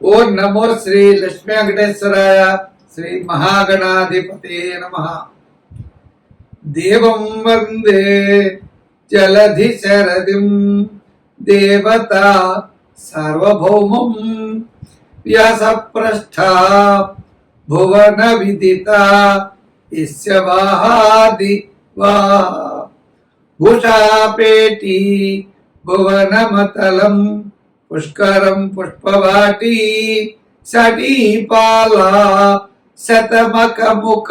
ఓం నమో శ్రీ లక్ష్మీ వెంకటేశ్వరాయ శ్రీ మహాగణాధిపతే నమ దేవం వందే జలధి శరదిం దేవత సార్వభౌమం వ్యాసప్రస్థ భువన విదిత ఇస్య వాహాది వా భూషాపేటి భువనమతలం పుష్కరం పుష్పవాటి సటీపాల శతమకముఖ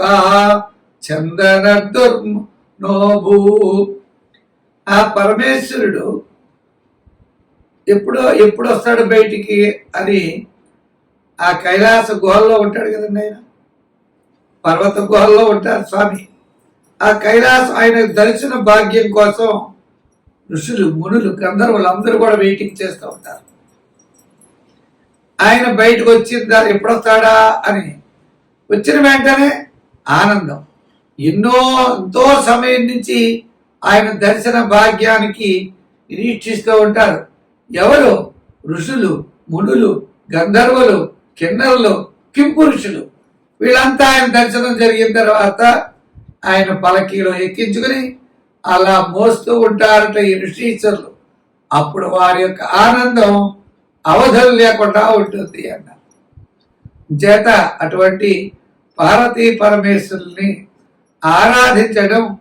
చందన దుర్నోభూ ఆ పరమేశ్వరుడు ఎప్పుడో ఎప్పుడు వస్తాడు బయటికి అని ఆ కైలాస గుహల్లో ఉంటాడు కదండి ఆయన. పర్వత గుహల్లో ఉంటారు స్వామి. ఆ కైలాసం ఆయన దర్శన భాగ్యం కోసం ఋషులు మునులు గంధర్వులు అందరూ కూడా వెయిటింగ్ చేస్తూ ఉంటారు. ఆయన బయటకు వచ్చిందా ఎప్పుడొస్తాడా అని. వచ్చిన వెంటనే ఆనందం. ఎన్నో ఎంతో సమయం నుంచి ఆయన దర్శన భాగ్యానికి నిరీక్షిస్తూ ఉంటారు. ఎవరు? ఋషులు మునులు గంధర్వులు కిన్నరులు కింపురుషులు. వీళ్ళంతా ఆయన దర్శనం జరిగిన తర్వాత ఆయన పలకీలో ఎక్కించుకుని అలా మోస్తూ ఉంటారట ఈ ఋషీశ్వరులు. అప్పుడు వారి యొక్క ఆనందం అవధులు లేకుండా ఉంటుంది అన్న. చేత అటువంటి పార్వతీ పరమేశ్వరుల్ని ఆరాధించడం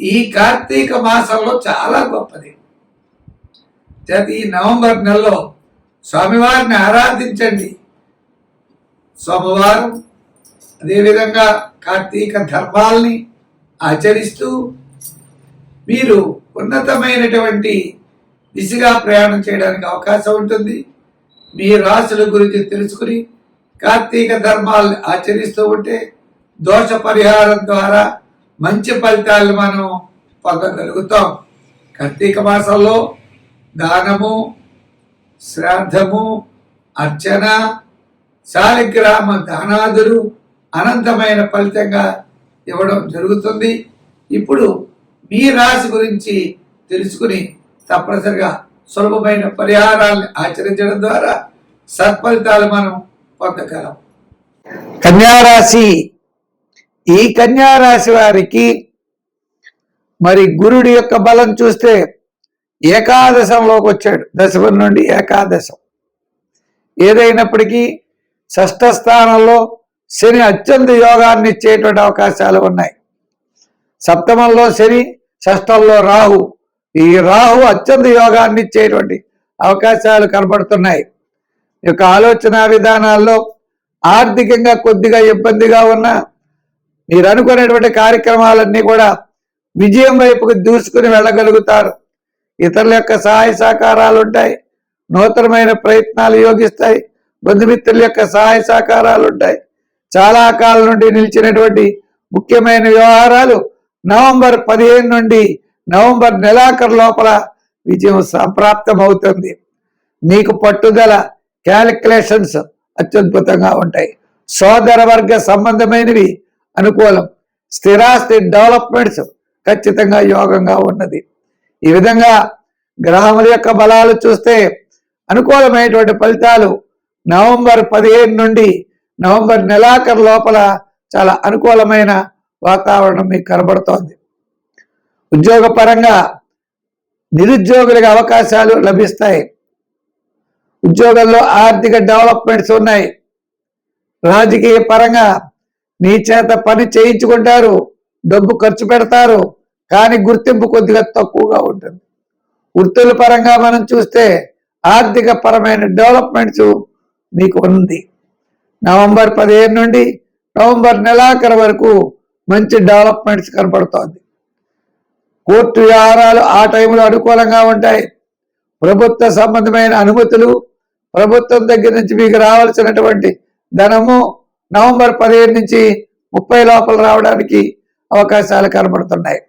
ఈ కార్తీక మాసంలో చాలా గొప్పది. చేత ఈ నవంబర్ నెలలో స్వామివారిని ఆరాధించండి. సోమవారం అదేవిధంగా కార్తీక ధర్మాల్ని ఆచరిస్తూ మీరు ఉన్నతమైనటువంటి దిశగా ప్రయాణం చేయడానికి అవకాశం ఉంటుంది. మీ రాశుల గురించి తెలుసుకుని కార్తీక ధర్మాలను ఆచరిస్తూ ఉంటే దోష పరిహారం ద్వారా మంచి ఫలితాలు మనం పొందగలుగుతాం. కార్తీక మాసంలో దానము శ్రాద్ధము అర్చన శాలిగ్రామ దానాదులు అనంతమైన ఫలితంగా ఇవ్వడం జరుగుతుంది. ఇప్పుడు మీ రాశి గురించి తెలుసుకుని తప్పనిసరిగా సులభమైన పరిహారాన్ని ఆచరించడం ద్వారా సత్ఫలితాలు మనం పొందగలం. కన్యారాశి ఈ కన్యారాశి వారికి మరి గురుడి యొక్క బలం చూస్తే ఏకాదశంలోకి వచ్చాడు. దశమం నుండి ఏకాదశం. ఏదైనప్పటికీ షష్ఠ స్థానంలో శని అత్యంత యోగాన్ని ఇచ్చేటువంటి అవకాశాలు ఉన్నాయి. సప్తమంలో శని షష్టంలో రాహు. ఈ రాహు అత్యంత యోగాన్ని ఇచ్చేటువంటి అవకాశాలు కనబడుతున్నాయి ఈ యొక్క ఆలోచన విధానాల్లో ఆర్థికంగా కొద్దిగా ఇబ్బందిగా ఉన్న మీరు అనుకునేటువంటి కార్యక్రమాలన్నీ కూడా విజయం వైపుకు దూసుకుని వెళ్ళగలుగుతారు. ఇతరుల యొక్క సహాయ సహకారాలు ఉంటాయి. నూతనమైన ప్రయత్నాలు యోగిస్తాయి. బంధుమిత్రుల యొక్క సహాయ సహకారాలు ఉంటాయి. చాలా కాలం నుండి నిలిచినటువంటి ముఖ్యమైన వ్యవహారాలు నవంబర్ పదిహేను నుండి నవంబర్ నెలాఖరు లోపల విజయం సంప్రాప్తమవుతుంది. మీకు పట్టుదల క్యాలిక్యులేషన్స్ అత్యద్భుతంగా ఉంటాయి. సోదర వర్గ సంబంధమైనవి అనుకూలం. స్థిరాస్తి డెవలప్మెంట్స్ ఖచ్చితంగా యోగంగా ఉన్నది. ఈ విధంగా గ్రహముల యొక్క బలాలు చూస్తే అనుకూలమైనటువంటి ఫలితాలు నవంబర్ పదిహేను నుండి నవంబర్ నెలాఖరు లోపల చాలా అనుకూలమైన వాతావరణం మీకు కనబడుతోంది. ఉద్యోగపరంగా నిరుద్యోగులకు అవకాశాలు లభిస్తాయి. ఉద్యోగంలో ఆర్థిక డెవలప్మెంట్స్ ఉన్నాయి. రాజకీయ పరంగా మీ చేత పని చేయించుకుంటారు డబ్బు ఖర్చు పెడతారు కానీ గుర్తింపు కొద్దిగా తక్కువగా ఉంటుంది. వృత్తుల పరంగా మనం చూస్తే ఆర్థిక పరమైన డెవలప్మెంట్స్ మీకు ఉంది. నవంబర్ పదిహేను నుండి నవంబర్ నెలాఖరు వరకు మంచి డెవలప్మెంట్స్ కనపడుతోంది. కోర్టు వ్యవహారాలు ఆ టైంలో అనుకూలంగా ఉంటాయి. ప్రభుత్వ సంబంధమైన అనుమతులు ప్రభుత్వం దగ్గర నుంచి మీకు రావాల్సినటువంటి ధనము నవంబర్ పదిహేడు నుంచి ముప్పై లోపల రావడానికి అవకాశాలు కనబడుతున్నాయి.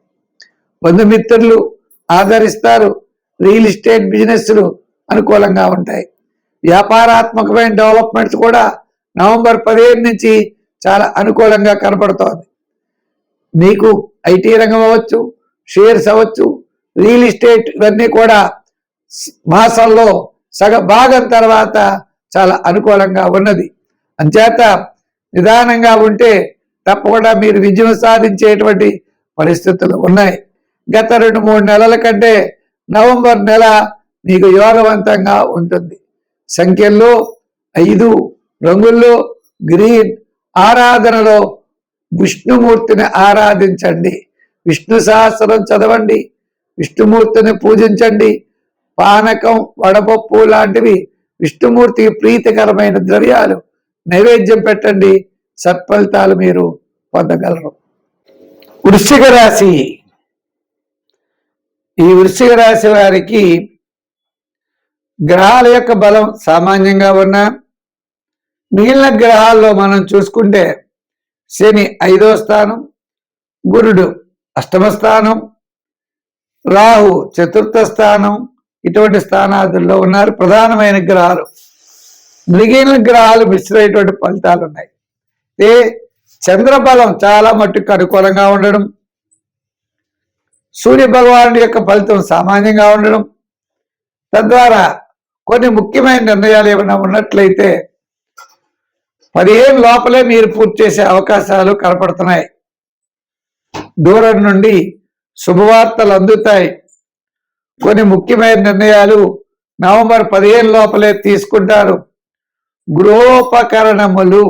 బంధుమిత్రులు ఆదరిస్తారు. రియల్ ఎస్టేట్ బిజినెస్లు అనుకూలంగా ఉంటాయి. వ్యాపారాత్మకమైన డెవలప్మెంట్స్ కూడా నవంబర్ పదిహేడు నుంచి చాలా అనుకూలంగా కనపడుతోంది మీకు ఐటీ రంగం అవ్వచ్చు షేర్స్ అవ్వచ్చు. రియల్ ఎస్టేట్ ఇవన్నీ కూడా మాసంలో సగ భాగం తర్వాత చాలా అనుకూలంగా ఉన్నది. అంచేత నిదానంగా ఉంటే తప్పకుండా మీరు విజయం సాధించేటువంటి పరిస్థితులు ఉన్నాయి. గత రెండు మూడు నెలల కంటే నవంబర్ నెల మీకు యోగవంతంగా ఉంటుంది. సంఖ్యల్లో ఐదు రంగుల్లో గ్రీన్ ఆరాధనలో విష్ణుమూర్తిని ఆరాధించండి. విష్ణు సహస్రం చదవండి విష్ణుమూర్తిని పూజించండి. పానకం వడపప్పు లాంటివి విష్ణుమూర్తికి ప్రీతికరమైన ద్రవ్యాలు నైవేద్యం పెట్టండి సత్ఫలితాలు మీరు పొందగలరు. వృశ్చిక రాశి. ఈ వృశ్చిక రాశి వారికి గ్రహాల యొక్క బలం సామాన్యంగా ఉన్నా మిగిలిన గ్రహాల్లో మనం చూసుకుంటే శని ఐదో స్థానం గురుడు అష్టమ స్థానం రాహు చతుర్థ స్థానం ఇటువంటి స్థానాదుల్లో ఉన్నారు. ప్రధానమైన గ్రహాలు. మిగిలిన గ్రహాలు మిశ్రమైనటువంటి ఫలితాలు ఉన్నాయి. ఏ చంద్రబలం చాలా మట్టుకు అనుకూలంగా ఉండడం సూర్య భగవానుడి యొక్క ఫలితం సామాన్యంగా ఉండడం తద్వారా కొన్ని ముఖ్యమైన నిర్ణయాలు ఏమైనా ఉన్నట్లయితే పదిహేను లోపలే మీరు పూర్తి చేసే అవకాశాలు కనపడుతున్నాయి. దూరం నుండి శుభవార్తలు అందుతాయి. కొన్ని ముఖ్యమైన నిర్ణయాలు నవంబర్ పదిహేను లోపలే తీసుకుంటారు. గృహోపకరణములు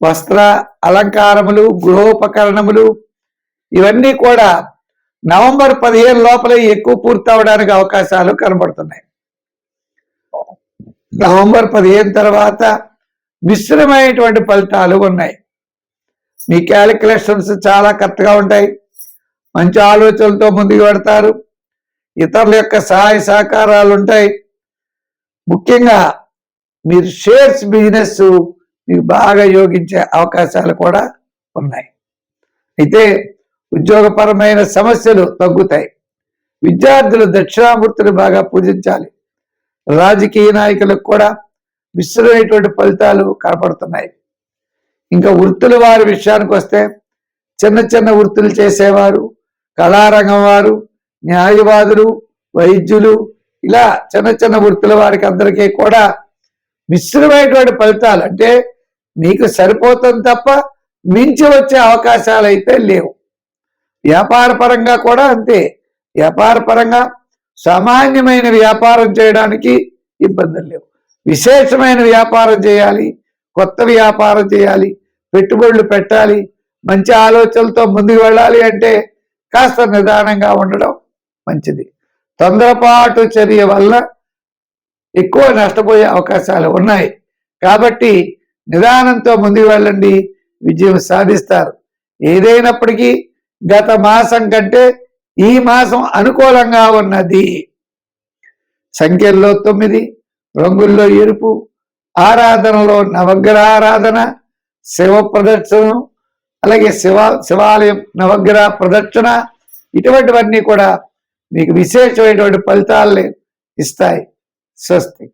వస్త్ర అలంకారములు గృహోపకరణములు ఇవన్నీ కూడా నవంబర్ పదిహేను లోపలే ఎక్కువ పూర్తవడానికి అవకాశాలు కనబడుతున్నాయి. నవంబర్ పదిహేను తర్వాత మిశ్రమైనటువంటి ఫలితాలు ఉన్నాయి. మీ క్యాలిక్యులేషన్స్ చాలా కరెక్ట్గా ఉంటాయి. మంచి ఆలోచనలతో ముందుకు పెడతారు ఇతరుల యొక్క సహాయ సహకారాలు ఉంటాయి. ముఖ్యంగా మీరు షేర్స్ బిజినెస్ మీకు బాగా యోగించే అవకాశాలు కూడా ఉన్నాయి. అయితే ఉద్యోగపరమైన సమస్యలు తగ్గుతాయి. విద్యార్థులు దక్షిణామూర్తిని బాగా పూజించాలి. రాజకీయ నాయకులకు కూడా మిశ్రమైనటువంటి ఫలితాలు కనపడుతున్నాయి. ఇంకా వృత్తుల వారి విషయానికి వస్తే చిన్న చిన్న వృత్తులు చేసేవారు కళారంగం వారు న్యాయవాదులు వైద్యులు ఇలా చిన్న చిన్న వృత్తుల వారికి అందరికీ కూడా మిశ్రమైనటువంటి ఫలితాలు. అంటే మీకు సరిపోతుంది తప్ప మించి వచ్చే అవకాశాలు అయితే లేవు. వ్యాపార పరంగా కూడా అంతే. వ్యాపార పరంగా సామాన్యమైన వ్యాపారం చేయడానికి ఇబ్బందులు లేవు. విశేషమైన వ్యాపారం చేయాలి కొత్త వ్యాపారం చేయాలి పెట్టుబడులు పెట్టాలి మంచి ఆలోచనలతో ముందుకు వెళ్ళాలి అంటే కాస్త నిదానంగా ఉండడం మంచిది. తొందరపాటు చర్య వల్ల ఎక్కువ నష్టపోయే అవకాశాలు ఉన్నాయి. కాబట్టి నిదానంతో ముందుకు వెళ్ళండి విజయం సాధిస్తారు. ఏదైనప్పటికీ గత మాసం కంటే ఈ మాసం అనుకూలంగా ఉన్నది. సంఖ్యల్లో తొమ్మిది రంగుల్లో ఎరుపు ఆరాధనలో నవగ్రహ ఆరాధన శివ ప్రదర్శనం అలాగే శివ శివాలయం నవగ్రహ ప్రదక్షిణ ఇటువంటివన్నీ కూడా మీకు విశేషమైనటువంటి ఫలితాలని ఇస్తాయి. స్వస్తి.